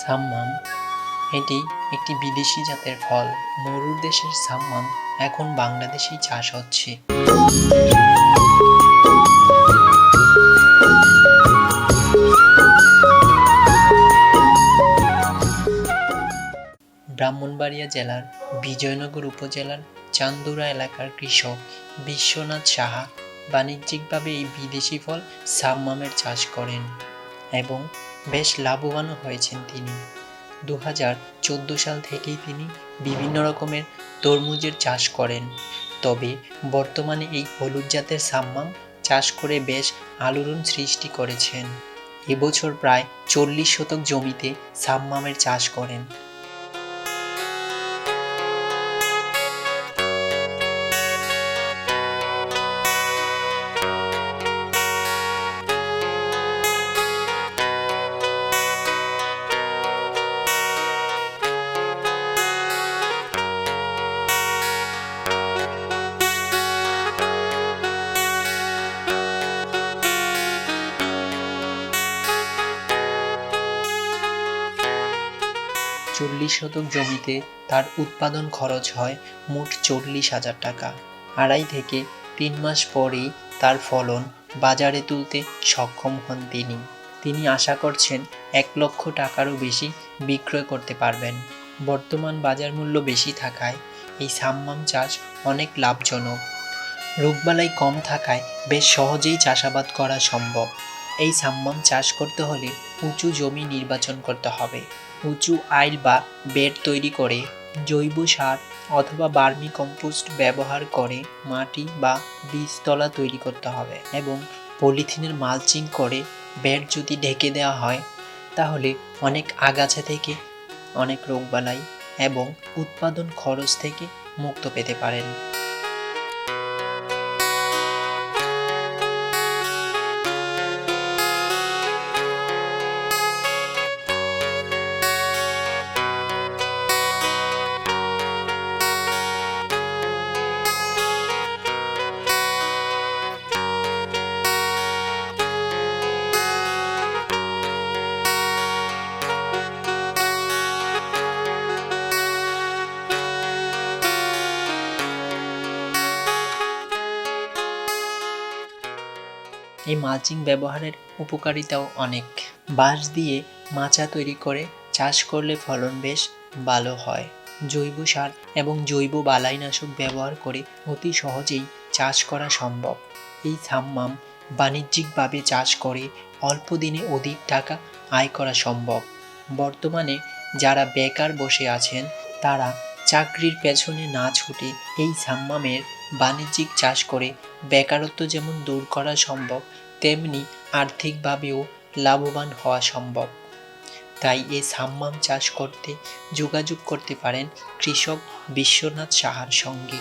সাম্মাম। এটি একটি বিদেশি জাতের ফল। মরুর দেশের সাম্মাম এখন বাংলাদেশেই চাষ হচ্ছে। ব্রাহ্মণবাড়িয়া জেলার বিজয়নগর উপজেলার চান্দুরা এলাকার কৃষক বিশ্বনাথ সাহা বাণিজ্যিকভাবে এই বিদেশি ফল সাম্মামের চাষ করেন এবং বেশ লাভবানও হয়েছেন তিনি। দু হাজার চোদ্দ সাল থেকেই তিনি বিভিন্ন রকমের তরমুজের চাষ করেন। তবে বর্তমানে এই হলুদ জাতের সাম্মাম চাষ করে বেশ আলোড়ন সৃষ্টি করেছেন। এবছর প্রায় চল্লিশ শতক জমিতে সাম্মামের চাষ করেন। চল্লিশ শতক জমিতে তার উৎপাদন খরচ হয় মোট চল্লিশ হাজার টাকা। আড়াই থেকে তিন মাস পরেই তার ফলন বাজারে তুলতে সক্ষম হন তিনি। তিনি আশা করছেন এক লক্ষ টাকারও বেশি বিক্রয় করতে পারবেন। বর্তমান বাজার মূল্য বেশি থাকায় এই সাম্মাম চাষ অনেক লাভজনক। রোগবালাই কম থাকায় বেশ সহজেই চাষাবাদ করা সম্ভব। এই সাম্মাম চাষ করতে হলে উঁচু জমি নির্বাচন করতে হবে। উঁচু আইল বা বেড তৈরি করে জৈব সার অথবা বার্মি কম্পোস্ট ব্যবহার করে মাটি বা বীজতলা তৈরি করতে হবে এবং পলিথিনের মালচিং করে বেড যদি ঢেকে দেওয়া হয়, তাহলে অনেক আগাছা থেকে অনেক রোগবালাই এবং উৎপাদন খরচ থেকে মুক্ত পেতে পারেন। এই মালচিং ব্যবহারের উপকারিতাও অনেক। বাঁশ দিয়ে মাচা তৈরি করে চাষ করলে ফলন বেশ ভালো হয়। জৈব সার এবং জৈব বালাইনাশক ব্যবহার করে অতি সহজেই চাষ করা সম্ভব। এই সাম্মাম বাণিজ্যিকভাবে চাষ করে অল্প দিনে অধিক টাকা আয় করা সম্ভব। বর্তমানে যারা বেকার বসে আছেন, তারা চাকরির পেছনে না ছুটে এই সাম্মামের বাণিজ্যিক চাষ করে বেকারত্ব যেমন দূর করা সম্ভব, তেমনি আর্থিকভাবেও লাভবান হওয়া সম্ভব। তাই এ সাম্মাম চাষ করতে যোগাযোগ করতে পারেন কৃষক বিশ্বনাথ সাহার সঙ্গে।